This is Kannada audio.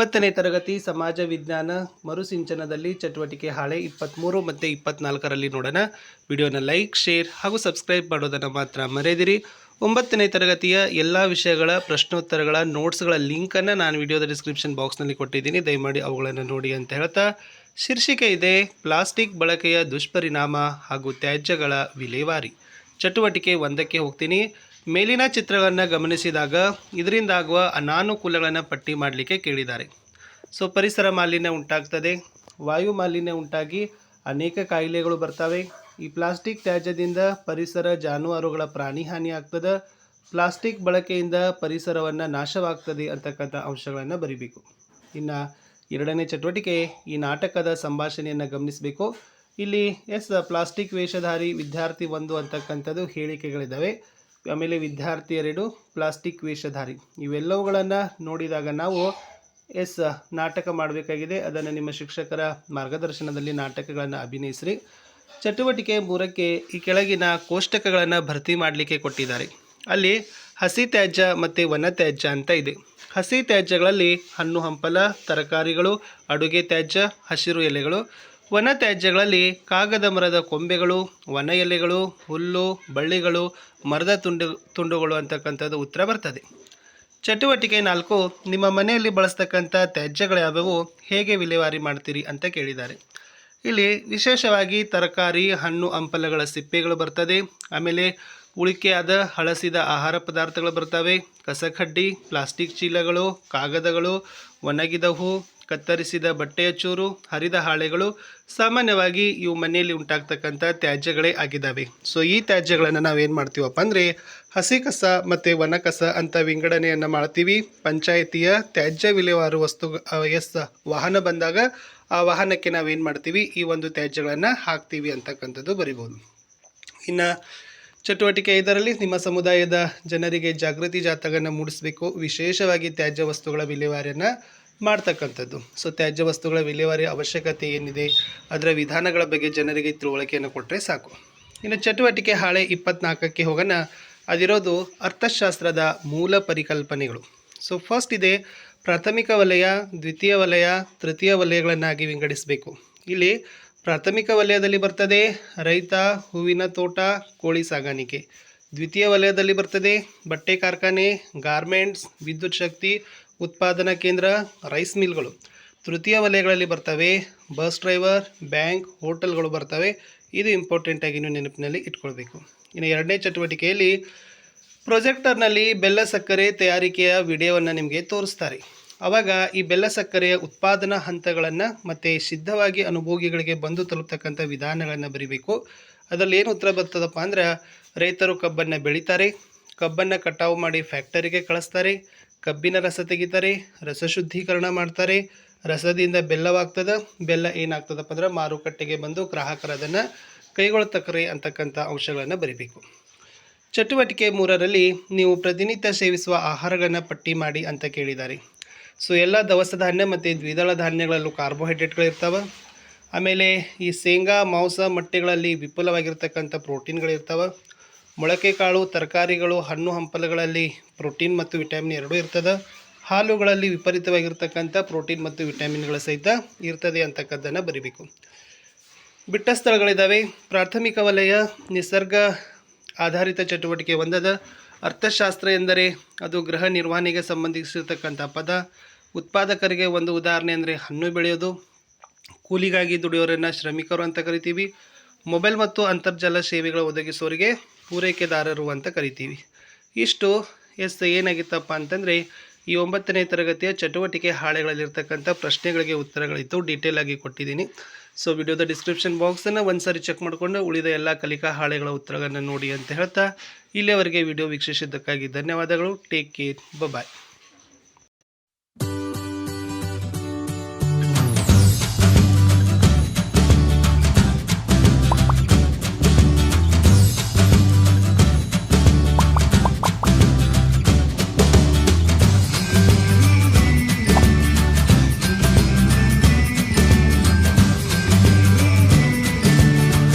ಇಪ್ಪತ್ತನೇ ತರಗತಿ ಸಮಾಜ ವಿಜ್ಞಾನ ಮರುಸಿಂಚನದಲ್ಲಿ ಚಟುವಟಿಕೆ ಹಾಳೆ ಇಪ್ಪತ್ತ್ಮೂರು ಮತ್ತು ಇಪ್ಪತ್ನಾಲ್ಕರಲ್ಲಿ ನೋಡೋಣ. ವಿಡಿಯೋನ ಲೈಕ್, ಶೇರ್ ಹಾಗೂ ಸಬ್ಸ್ಕ್ರೈಬ್ ಮಾಡೋದನ್ನು ಮಾತ್ರ ಮರೆಯದಿರಿ. ಒಂಬತ್ತನೇ ತರಗತಿಯ ಎಲ್ಲ ವಿಷಯಗಳ, ಪ್ರಶ್ನೋತ್ತರಗಳ ನೋಟ್ಸ್ಗಳ ಲಿಂಕನ್ನು ನಾನು ವಿಡಿಯೋದ ಡಿಸ್ಕ್ರಿಪ್ಷನ್ ಬಾಕ್ಸ್ನಲ್ಲಿ ಕೊಟ್ಟಿದ್ದೀನಿ. ದಯಮಾಡಿ ಅವುಗಳನ್ನು ನೋಡಿ ಅಂತ ಹೇಳ್ತಾ, ಶೀರ್ಷಿಕೆ ಇದೆ, ಪ್ಲಾಸ್ಟಿಕ್ ಬಳಕೆಯ ದುಷ್ಪರಿಣಾಮ ಹಾಗೂ ತ್ಯಾಜ್ಯಗಳ ವಿಲೇವಾರಿ. ಚಟುವಟಿಕೆ ಒಂದಕ್ಕೆ ಹೋಗ್ತೀನಿ. ಮೇಲಿನ ಚಿತ್ರಗಳನ್ನು ಗಮನಿಸಿದಾಗ ಇದರಿಂದಾಗುವ ಅನಾನುಕೂಲಗಳನ್ನು ಪಟ್ಟಿ ಮಾಡಲಿಕ್ಕೆ ಕೇಳಿದ್ದಾರೆ. ಸೊ, ಪರಿಸರ ಮಾಲಿನ್ಯ ಉಂಟಾಗ್ತದೆ. ವಾಯು ಮಾಲಿನ್ಯ ಉಂಟಾಗಿ ಅನೇಕ ಕಾಯಿಲೆಗಳು ಬರ್ತವೆ. ಈ ಪ್ಲಾಸ್ಟಿಕ್ ತ್ಯಾಜ್ಯದಿಂದ ಪರಿಸರ ಜಾನುವಾರುಗಳ ಪ್ರಾಣಿ ಹಾನಿ ಆಗ್ತದೆ. ಪ್ಲಾಸ್ಟಿಕ್ ಬಳಕೆಯಿಂದ ಪರಿಸರವನ್ನು ನಾಶವಾಗ್ತದೆ ಅಂತಕ್ಕಂಥ ಅಂಶಗಳನ್ನು ಬರಿಬೇಕು. ಇನ್ನು ಎರಡನೇ ಚಟುವಟಿಕೆ, ಈ ನಾಟಕದ ಸಂಭಾಷಣೆಯನ್ನು ಗಮನಿಸಬೇಕು. ಇಲ್ಲಿ ಎಸ್, ಪ್ಲಾಸ್ಟಿಕ್ ವೇಷಧಾರಿ ವಿದ್ಯಾರ್ಥಿ ಒಂದು ಅಂತಕ್ಕಂಥದ್ದು ಹೇಳಿಕೆಗಳಿದ್ದಾವೆ. ಆಮೇಲೆ ವಿದ್ಯಾರ್ಥಿ ಎರಡು, ಪ್ಲಾಸ್ಟಿಕ್ ವೇಷಧಾರಿ. ಇವೆಲ್ಲವುಗಳನ್ನು ನೋಡಿದಾಗ ನಾವು ಎಸ್, ನಾಟಕ ಮಾಡಬೇಕಾಗಿದೆ. ಅದನ್ನು ನಿಮ್ಮ ಶಿಕ್ಷಕರ ಮಾರ್ಗದರ್ಶನದಲ್ಲಿ ನಾಟಕಗಳನ್ನು ಅಭಿನಯಿಸ್ರಿ. ಚಟುವಟಿಕೆ ಮೂರಕ್ಕೆ ಈ ಕೆಳಗಿನ ಕೋಷ್ಟಕಗಳನ್ನು ಭರ್ತಿ ಮಾಡಲಿಕ್ಕೆ ಕೊಟ್ಟಿದ್ದಾರೆ. ಅಲ್ಲಿ ಹಸಿ ತ್ಯಾಜ್ಯ ಮತ್ತು ವನ ತ್ಯಾಜ್ಯ ಅಂತ ಇದೆ. ಹಸಿ ತ್ಯಾಜ್ಯಗಳಲ್ಲಿ ಹಣ್ಣು ಹಂಪಲ, ತರಕಾರಿಗಳು, ಅಡುಗೆ ತ್ಯಾಜ್ಯ, ಹಸಿರು ಎಲೆಗಳು ವನ ತ್ಯಾಜ್ಯಗಳಲ್ಲಿ ಕಾಗದ ಮರದ ಕೊಂಬೆಗಳು ವನ ಎಲೆಗಳು ಹುಲ್ಲು, ಬಳ್ಳಿಗಳು, ಮರದ ತುಂಡು, ತುಂಡುಗಳು ಅಂತಕ್ಕಂಥದ್ದು ಉತ್ತರ ಬರ್ತದೆ. ಚಟುವಟಿಕೆ ನಾಲ್ಕು, ನಿಮ್ಮ ಮನೆಯಲ್ಲಿ ಬಳಸ್ತಕ್ಕಂಥ ತ್ಯಾಜ್ಯಗಳು ಯಾವ್ಯಾವು ಹೇಗೆ ವಿಲೇವಾರಿ ಮಾಡ್ತೀರಿ ಅಂತ ಕೇಳಿದ್ದಾರೆ. ಇಲ್ಲಿ ವಿಶೇಷವಾಗಿ ತರಕಾರಿ, ಹಣ್ಣು, ಹಂಪಲಗಳ ಸಿಪ್ಪೆಗಳು ಬರ್ತದೆ. ಆಮೇಲೆ ಉಳಿಕೆಯಾದ ಹಳಸಿದ ಆಹಾರ ಪದಾರ್ಥಗಳು ಬರ್ತವೆ. ಕಸಕಡ್ಡಿ, ಪ್ಲಾಸ್ಟಿಕ್ ಚೀಲಗಳು, ಕಾಗದಗಳು ಒಣಗಿದ ಹೂ ಕತ್ತರಿಸಿದ ಬಟ್ಟೆಯ ಚೂರು, ಹರಿದ ಹಾಳೆಗಳು ಸಾಮಾನ್ಯವಾಗಿ ಇವು ಮನೆಯಲ್ಲಿ ಉಂಟಾಗ್ತಕ್ಕಂಥ ತ್ಯಾಜ್ಯಗಳೇ ಆಗಿದ್ದಾವೆ. ಸೊ ಈ ತ್ಯಾಜ್ಯಗಳನ್ನು ನಾವೇನು ಮಾಡ್ತೀವಪ್ಪ ಅಂದರೆ ಹಸಿ ಕಸ ಮತ್ತು ಒಣ ಕಸ ಅಂತ ವಿಂಗಡಣೆಯನ್ನು ಮಾಡ್ತೀವಿ. ಪಂಚಾಯಿತಿಯ ತ್ಯಾಜ್ಯ ವಿಲೇವಾರು ವಸ್ತು ಎಸ್, ವಾಹನ ಬಂದಾಗ ಆ ವಾಹನಕ್ಕೆ ನಾವೇನು ಮಾಡ್ತೀವಿ? ಈ ಒಂದು ತ್ಯಾಜ್ಯಗಳನ್ನು ಹಾಕ್ತೀವಿ ಅಂತಕ್ಕಂಥದ್ದು ಬರಿಬೋದು. ಇನ್ನು ಚಟುವಟಿಕೆ ಇದರಲ್ಲಿ ನಿಮ್ಮ ಸಮುದಾಯದ ಜನರಿಗೆ ಜಾಗೃತಿ ಜಾತಕವನ್ನು ಮೂಡಿಸಬೇಕು. ವಿಶೇಷವಾಗಿ ತ್ಯಾಜ್ಯ ವಸ್ತುಗಳ ವಿಲೇವಾರಿಯನ್ನು ಮಾಡ್ತಕ್ಕಂಥದ್ದು. ಸೊ ತ್ಯಾಜ್ಯ ವಸ್ತುಗಳ ವಿಲೇವಾರಿ ಅವಶ್ಯಕತೆ ಏನಿದೆ? ಅದರ ವಿಧಾನಗಳ ಬಗ್ಗೆ ಜನರಿಗೆ ತಿಳುವಳಿಕೆಯನ್ನು ಕೊಟ್ಟರೆ ಸಾಕು. ಇನ್ನು ಚಟುವಟಿಕೆ ಹಾಳೆ ಇಪ್ಪತ್ನಾಲ್ಕಕ್ಕೆ ಹೋಗೋಣ. ಅದಿರೋದು ಅರ್ಥಶಾಸ್ತ್ರದ ಮೂಲ ಪರಿಕಲ್ಪನೆಗಳು. ಸೊ ಫಸ್ಟ್ ಇದೆ ಪ್ರಾಥಮಿಕ ವಲಯ, ದ್ವಿತೀಯ ವಲಯ, ತೃತೀಯ ವಲಯಗಳನ್ನಾಗಿ ವಿಂಗಡಿಸಬೇಕು. ಇಲ್ಲಿ ಪ್ರಾಥಮಿಕ ವಲಯದಲ್ಲಿ ಬರ್ತದೆ ರೈತ, ಹೂವಿನ ತೋಟ, ಕೋಳಿ ಸಾಗಾಣಿಕೆ. ದ್ವಿತೀಯ ವಲಯದಲ್ಲಿ ಬರ್ತದೆ ಬಟ್ಟೆ, ಕಾರ್ಖಾನೆ, ಗಾರ್ಮೆಂಟ್ಸ್, ವಿದ್ಯುತ್ ಶಕ್ತಿ ಉತ್ಪಾದನಾ ಕೇಂದ್ರ, ರೈಸ್ ಮಿಲ್ಗಳು. ತೃತೀಯ ವಲಯಗಳಲ್ಲಿ ಬರ್ತವೆ. ಬಸ್ ಡ್ರೈವರ್, ಬ್ಯಾಂಕ್, ಹೋಟೆಲ್ಗಳು ಬರ್ತವೆ. ಇದು ಇಂಪಾರ್ಟೆಂಟಾಗಿ ನೀವು ನೆನಪಿನಲ್ಲಿ ಇಟ್ಕೊಳ್ಬೇಕು. ಇನ್ನು ಎರಡನೇ ಚಟುವಟಿಕೆಯಲ್ಲಿ ಪ್ರೊಜೆಕ್ಟರ್ನಲ್ಲಿ ಬೆಲ್ಲ ಸಕ್ಕರೆ ತಯಾರಿಕೆಯ ವಿಡಿಯೋವನ್ನು ನಿಮಗೆ ತೋರಿಸ್ತಾರೆ. ಆವಾಗ ಈ ಬೆಲ್ಲ ಸಕ್ಕರೆಯ ಉತ್ಪಾದನಾ ಹಂತಗಳನ್ನು ಮತ್ತು ಸಿದ್ಧವಾಗಿ ಅನುಭೋಗಿಗಳಿಗೆ ಬಂದು ತಲುಪ್ತಕ್ಕಂಥ ವಿಧಾನಗಳನ್ನು ಬರಿಬೇಕು. ಅದರಲ್ಲಿ ಏನು ಉತ್ತರ ಬರ್ತದಪ್ಪ ಅಂದ್ರೆ, ರೈತರು ಕಬ್ಬನ್ನು ಬೆಳೀತಾರೆ. ಕಬ್ಬನ್ನು ಕಟಾವು ಮಾಡಿ ಫ್ಯಾಕ್ಟರಿಗೆ ಕಳಿಸ್ತಾರೆ. ಕಬ್ಬಿನ ರಸ ತೆಗಿತಾರೆ. ರಸ ಶುದ್ಧೀಕರಣ ಮಾಡ್ತಾರೆ. ರಸದಿಂದ ಬೆಲ್ಲವಾಗ್ತದೆ. ಬೆಲ್ಲ ಏನಾಗ್ತದಪ್ಪ ಅಂದ್ರೆ ಮಾರುಕಟ್ಟೆಗೆ ಬಂದು ಗ್ರಾಹಕರು ಅದನ್ನು ಕೈಗೊಳ್ತಕ್ರೆ ಅಂತಕ್ಕಂಥ ಅಂಶಗಳನ್ನು ಬರಿಬೇಕು. ಚಟುವಟಿಕೆ ಮೂರರಲ್ಲಿ ನೀವು ಪ್ರತಿನಿತ್ಯ ಸೇವಿಸುವ ಆಹಾರಗಳನ್ನು ಪಟ್ಟಿ ಮಾಡಿ ಅಂತ ಕೇಳಿದ್ದಾರೆ. ಸೊ, ಎಲ್ಲ ದವಸ ಧಾನ್ಯ ಮತ್ತು ದ್ವಿದಳ ಧಾನ್ಯಗಳಲ್ಲೂ ಕಾರ್ಬೋಹೈಡ್ರೇಟ್ಗಳಿರ್ತಾವೆ ಆಮೇಲೆ ಈ ಶೇಂಗಾ ಮಾಂಸ, ಮೊಟ್ಟೆಗಳಲ್ಲಿ ವಿಪುಲವಾಗಿರ್ತಕ್ಕಂಥ ಪ್ರೋಟೀನ್ಗಳಿರ್ತಾವೆ ಮೊಳಕೆ ಕಾಳು ತರಕಾರಿಗಳು, ಹಣ್ಣು ಹಂಪಲುಗಳಲ್ಲಿ ಪ್ರೋಟೀನ್ ಮತ್ತು ವಿಟಮಿನ್ ಎರಡೂ ಇರ್ತದೆ. ಹಾಲುಗಳಲ್ಲಿ ವಿಪರೀತವಾಗಿರ್ತಕ್ಕಂಥ ಪ್ರೋಟೀನ್ ಮತ್ತು ವಿಟಮಿನ್ಗಳ ಸಹಿತ ಇರ್ತದೆ ಅಂತಕ್ಕದ್ದನ್ನು ಬರಿಬೇಕು. ಬಿಟ್ಟ ಸ್ಥಳಗಳಿದ್ದಾವೆ ಪ್ರಾಥಮಿಕ ವಲಯ ನಿಸರ್ಗ ಆಧಾರಿತ ಚಟುವಟಿಕೆ ಒಂದದ ಅರ್ಥಶಾಸ್ತ್ರ ಎಂದರೆ ಅದು ಗೃಹ ನಿರ್ವಹಣೆಗೆ ಸಂಬಂಧಿಸಿರ್ತಕ್ಕಂಥ ಪದ. ಉತ್ಪಾದಕರಿಗೆ ಒಂದು ಉದಾಹರಣೆ ಅಂದರೆ ಹಣ್ಣು ಬೆಳೆಯೋದು. ಕೂಲಿಗಾಗಿ ದುಡಿಯೋರನ್ನು ಶ್ರಮಿಕರು ಅಂತ ಕರಿತೀವಿ. ಮೊಬೈಲ್ ಮತ್ತು ಅಂತರ್ಜಾಲ ಸೇವೆಗಳ ಒದಗಿಸೋರಿಗೆ ಪೂರೈಕೆದಾರರು ಅಂತ ಕರಿತೀವಿ. ಇಷ್ಟು ಎಸ್ ಏನಾಗಿತ್ತಪ್ಪ ಅಂತಂದರೆ ಈ ಒಂಬತ್ತನೇ ತರಗತಿಯ ಚಟುವಟಿಕೆ ಹಾಳೆಗಳಲ್ಲಿರ್ತಕ್ಕಂಥ ಪ್ರಶ್ನೆಗಳಿಗೆ ಉತ್ತರಗಳಿತ್ತು ಡೀಟೇಲ್ ಆಗಿ ಕೊಟ್ಟಿದ್ದೀನಿ. ಸೊ ವಿಡಿಯೋದ ಡಿಸ್ಕ್ರಿಪ್ಷನ್ ಬಾಕ್ಸನ್ನು ಒಂದು ಸಾರಿ ಚೆಕ್ ಮಾಡಿಕೊಂಡು ಉಳಿದ ಎಲ್ಲ ಕಲಿಕಾ ಹಾಳೆಗಳ ಉತ್ತರಗಳನ್ನು ನೋಡಿ ಅಂತ ಹೇಳ್ತಾ ಇಲ್ಲಿಯವರೆಗೆ ವಿಡಿಯೋ ವೀಕ್ಷಿಸಿದ್ದಕ್ಕಾಗಿ ಧನ್ಯವಾದಗಳು. Take care bye